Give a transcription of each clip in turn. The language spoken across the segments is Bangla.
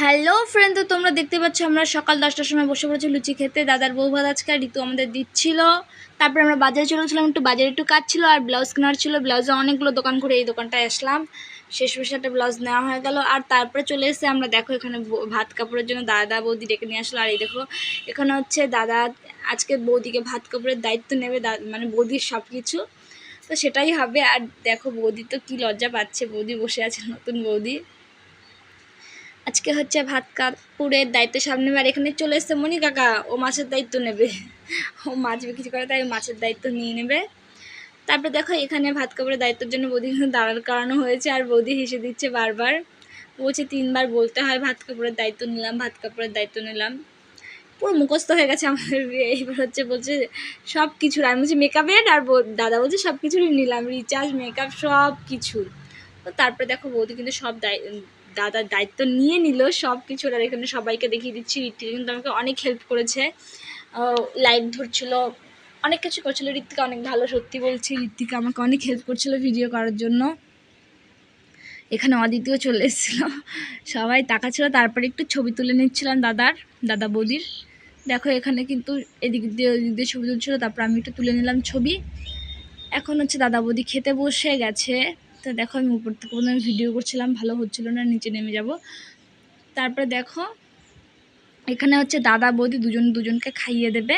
হ্যালো ফ্রেন্ড তো তোমরা দেখতে পাচ্ছ আমরা সকাল দশটার সময় বসে পড়েছি লুচি খেতে। দাদার বউ ভাত আজকে ঋতু আমাদের দিচ্ছিল। তারপরে আমরা বাজারে চলে গেছিলাম একটু বাজারে একটু কাজ ছিল আর ব্লাউজ কেনার ছিল। ব্লাউজে অনেকগুলো দোকান করে এই দোকানটায় আসলাম। শেষ বসে একটা ব্লাউজ নেওয়া হয়ে গেল। আর তারপরে চলে এসে আমরা দেখো এখানে ভাত কাপড়ের জন্য দাদা বৌদি ডেকে নিয়ে আসলো। আর এই দেখো, এখানে হচ্ছে দাদা আজকে বৌদিকে ভাত কাপড়ের দায়িত্ব নেবে মানে বৌদির সব কিছু তো সেটাই হবে। আর দেখো বৌদি তো কি লজ্জা পাচ্ছে। বৌদি বসে আছে, নতুন বৌদি। আজকে হচ্ছে ভাত কাপড়ের দায়িত্ব সামনে, আর এখানে চলে এসছে মনি কাকা। ও মাছের দায়িত্ব নেবে। ও মাছ বিক্রি করে, তাই মাছের দায়িত্ব নিয়ে নেবে। তারপরে দেখো, এখানে ভাত কাপড়ের দায়িত্বের জন্য বৌদি কিন্তু দাঁড়ার করানো হয়েছে, আর বৌদি হেসে দিচ্ছে বারবার। বলছে, তিনবার বলতে হয় ভাত কাপড়ের দায়িত্ব নিলাম, ভাত কাপড়ের দায়িত্ব নিলাম। পুরো মুখস্থ হয়ে গেছে আমাদের এইবার হচ্ছে বলছে সব কিছুর আমি বলছি, মেকআপের? আর দাদা বলছে সব কিছুরই নিলাম, রিচার্জ, মেকআপ সব কিছুর তো তারপরে দেখো, বৌদি কিন্তু সব দায় দাদার দায়িত্ব নিয়ে নিল সব কিছুর আর এখানে সবাইকে দেখিয়ে দিচ্ছি। ঋত্বিকা কিন্তু আমাকে অনেক হেল্প করেছে। লাইট ধরছিল, অনেক কিছু করছিল। ঋত্বিকা অনেক ভালো, সত্যি বলছি। ঋত্বিকা আমাকে অনেক হেল্প করছিল ভিডিও করার জন্য। এখানে অদিতিও চলে এসেছিল। সবাই তাকাচ্ছিল, তারপরে একটু ছবি তুলে নিচ্ছিলাম দাদার, দাদা বৌদির। দেখো, এখানে কিন্তু এদিক দিয়ে ওদিক দিয়ে ছবি তুলছিল, তারপর আমি একটু তুলে নিলাম ছবি। এখন হচ্ছে দাদা বৌদি খেতে বসে গেছে। তো দেখো আমি উপর থেকে প্রথমে ভিডিও করছিলাম, ভালো হচ্ছিল না, নিচে নেমে যাব। তারপরে দেখো, এখানে হচ্ছে দাদা বৌদি দুজন দুজনকে খাইয়ে দেবে।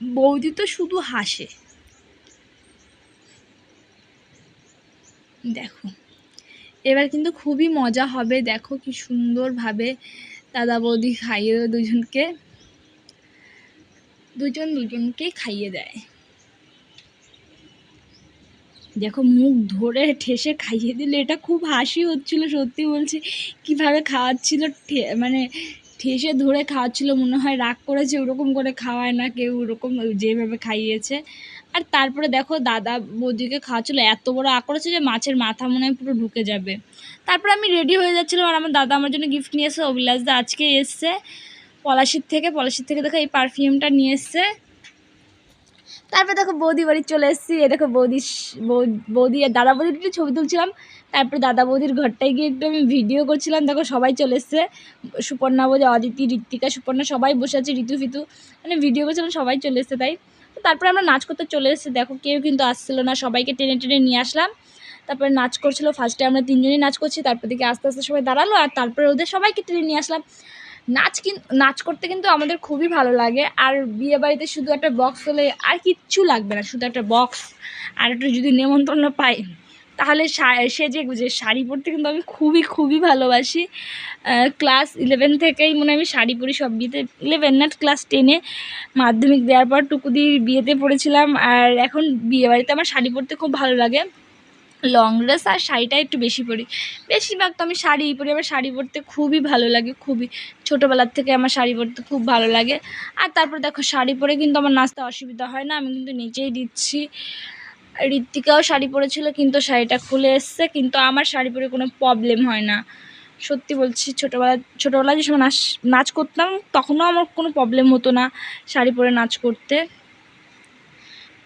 বৌদি তো শুধু হাসে। দেখো, এবার কিন্তু খুবই মজা হবে, দেখো কি সুন্দরভাবে দাদা বৌদি খাইয়ে দেবে দুজনকে। দুজন দুজনকে খাইয়ে দেয়। দেখো, মুখ ধরে ঠেসে খাইয়ে দিলে এটা খুব হাসি হচ্ছিল, সত্যি বলছি। কীভাবে খাওয়াচ্ছিল মানে ঠেসে ধরে খাওয়াচ্ছিল, মনে হয় রাগ করেছে, ওরকম করে খাওয়ায় না কেউ, ওরকম যেভাবে খাইয়েছে। আর তারপরে দেখো, দাদা বৌদিকে খাওয়াচ্ছিল, এত বড় আগ করেছে যে মাছের মাথা মনে হয় পুরো ঢুকে যাবে। তারপরে আমি রেডি হয়ে যাচ্ছিলাম, আর আমার দাদা আমার জন্য গিফট নিয়ে এসে, অভিলাষ দা আজকে এসছে। পলাশির থেকে পলাশির থেকে দেখো এই পারফিউমটা নিয়ে এসছে। তারপরে দেখো বৌদি বাড়ি চলে এসেছি। এ দেখো বৌদি বৌদি আর দাদা বৌদির একটু ছবি তুলছিলাম। তারপরে দাদা বৌদির ঘরটায় গিয়ে একটু আমি ভিডিও করছিলাম। দেখো সবাই চলে এসছে। সুপর্ণা বৌদি অদিতি ঋত্বিকা, সুপর্ণা সবাই বসে আছে ঋতু ফিতু। মানে ভিডিও করছিলাম সবাই চলে এসছে তাই। তারপরে আমরা নাচ করতে চলে এসেছি। দেখো কেউ কিন্তু আসছিল না। সবাইকে টেনে টেনে নিয়ে আসলাম। তারপরে নাচ করছিল। ফার্স্টে আমরা তিনজনই নাচ করছি। তারপর দিকে আস্তে আস্তে সবাই দাঁড়াল। আর তারপরে ওদের সবাইকে টেনে নিয়ে আসলাম। নাচ কিন, নাচ করতে কিন্তু আমাদের খুবই ভালো লাগে। আর বিয়ে বাড়িতে শুধু একটা বক্স হলে আর কিচ্ছু লাগবে না, শুধু একটা বক্স আর একটু যদি নেমন্তন্ন পাই, তাহলে সেজে গুজে শাড়ি পরতে কিন্তু আমি খুবই খুবই ভালোবাসি। ক্লাস ইলেভেন থেকেই মনে আমি শাড়ি পরি সব বিয়েতে। ইলেভেন না ক্লাস টেনে মাধ্যমিক দেওয়ার পর টুকুদির বিয়েতে পড়েছিলাম। আর এখন বিয়ে বাড়িতে আমার শাড়ি পরতে খুব ভালো লাগে। লং ড্রেস আর শাড়িটা একটু বেশি পরি। বেশিরভাগ তো আমি শাড়িই পরি, আমার শাড়ি পরতে খুবই ভালো লাগে, খুবই। ছোটোবেলার থেকে আমার শাড়ি পরতে খুব ভালো লাগে। আর তারপর দেখো, শাড়ি পরে কিন্তু আমার নাচতে অসুবিধা হয় না, আমি কিন্তু নিচেই দিচ্ছি। ঋত্বিকাও শাড়ি পরেছিল, কিন্তু শাড়িটা খুলে এসছে, কিন্তু আমার শাড়ি পরে কোনো প্রবলেম হয় না। সত্যি বলছি, ছোটোবেলা ছোটোবেলায় যে সময় নাচ নাচ করতাম, তখনও আমার কোনো প্রবলেম হতো না শাড়ি পরে নাচ করতে।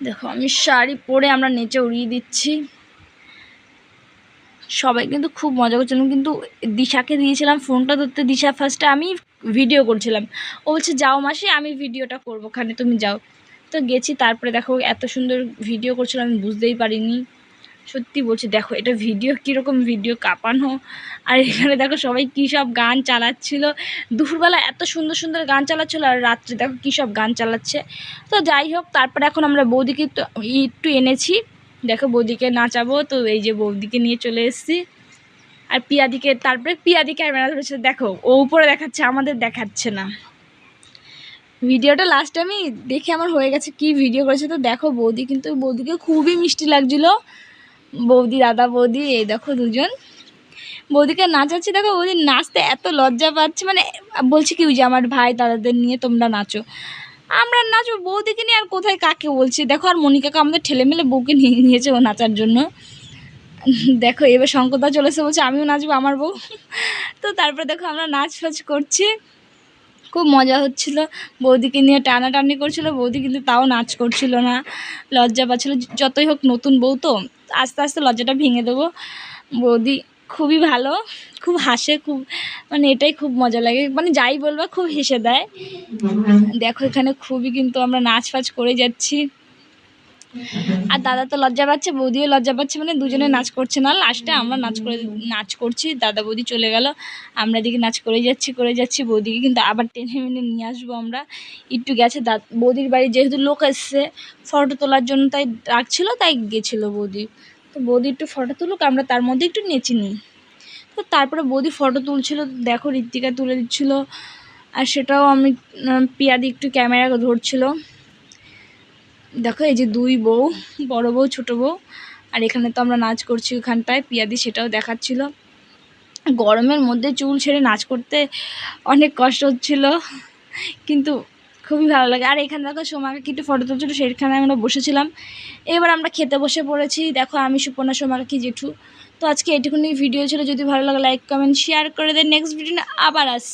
দেখো, আমি শাড়ি পরে আমরা নেচে উড়িয়ে দিচ্ছি। সবাই কিন্তু খুব মজা করছিলাম কিন্তু দিশাকে দিয়েছিলাম ফোনটা ধরতে। দিশা ফার্স্টে আমি ভিডিও করছিলাম। ও বলছে, যাও মাসি, আমি ভিডিওটা করব ওখানে, তুমি যাও। তো গেছি, তারপরে দেখো এত সুন্দর ভিডিও করছিলাম আমি বুঝতেই পারিনি। সত্যি বলছি, দেখো, এটা ভিডিও কীরকম ভিডিও কাঁপানো। আর এখানে দেখো সবাই কী সব গান চালাচ্ছিল। দুপুরবেলা এত সুন্দর সুন্দর গান চালাচ্ছিল আর রাত্রে দেখো কী সব গান চালাচ্ছে। তো যাই হোক, তারপরে এখন আমরা বৌদিকে একটু এনেছি। দেখো বৌদিকে নাচাবো, তো এই যে বৌদিকে নিয়ে চলে এসেছি। আর পিয়াদিকে, তারপরে পিয়াদি ক্যামেরা ধরেছে, দেখো, ও উপরে দেখাচ্ছে, আমাদের দেখাচ্ছে না। ভিডিওটা লাস্টে আমি দেখে আমার হয়ে গেছে কি ভিডিও করেছে, তো দেখো বৌদি কিন্তু, বৌদিকে খুবই মিষ্টি লাগছিল। বৌদি, দাদা বৌদি, এই দেখো দুজন। বৌদিকে নাচাচ্ছি, দেখো বৌদি নাচতে এত লজ্জা পাচ্ছে মানে বলছে কি যে আমার ভাই দাদাদের নিয়ে তোমরা নাচো। আমরা নাচবো, বৌদিকে নিয়ে আর কোথায় কাকে বলছি? দেখো, আর মনিকাকে আমাদের ঠেলে মেলে বউকে নিয়ে নিয়েছে ও নাচার জন্য। দেখো, এবার শঙ্করদা চলেছে বলছে, আমিও নাচবো, আমার বউ। তো তারপরে দেখো, আমরা নাচ ফাচ করছি। খুব মজা হচ্ছিল। বৌদিকে নিয়ে টানাটানি করছিল, বৌদি কিন্তু তাও নাচ করছিল না। লজ্জা পাচ্ছিল, যতই হোক নতুন বউ তো, আস্তে আস্তে লজ্জাটা ভেঙে দেবো। বৌদি খুবই ভালো, খুব হাসে, খুব মানে এটাই খুব মজা লাগে। মানে যাই বলবা, খুব হেসে দেয়। দেখো, এখানে খুবই কিন্তু আমরা নাচ ফাচ করে যাচ্ছি। আর দাদা তো লজ্জা পাচ্ছে, বৌদিও লজ্জা পাচ্ছে মানে দুজনে নাচ করছে না। লাস্টে আমরা নাচ করে, নাচ করছি, দাদা বৌদি চলে গেল। আমরা এদিকে নাচ করে যাচ্ছি করে যাচ্ছি, বৌদিকে কিন্তু আবার টেনে মেনে নিয়ে আসব আমরা। একটু গেছে বৌদির বাড়ি যেহেতু লোক এসছে ফটো তোলার জন্য তাই ডাকছিল, তাই গেছিল বৌদি। তো বৌদি একটু ফটো তুলুক, আমরা তার মধ্যে একটু নেচে নিই। তো তারপরে বৌদি ফটো তুলছিল, দেখো ঋত্বিকা তুলে দিচ্ছিল, আর সেটাও আমি পিয়াদি একটু ক্যামেরা ধরছিল। দেখো এই যে দুই বউ, বড় বউ, ছোট বউ, আর এখানে তো আমরা নাচ করছি ওখানটায়, পিয়াদি সেটাও দেখাচ্ছিল। গরমের মধ্যে চুল ছেড়ে নাচ করতে অনেক কষ্ট হচ্ছিল, কিন্তু খুবই ভালো লাগে। আর এখানে দেখো সোমাকে একটু ফটো তুলছিল, সেখানে আমরা বসেছিলাম। এবার আমরা খেতে বসে পড়েছি। দেখো আমি, সুপর্ণা, সোমাকে, কি জেঠু। তো আজকে এটুকুনি ভিডিও ছিল। যদি ভালো লাগে লাইক কমেন্ট শেয়ার করে দেন। নেক্সট ভিডিও আবার আস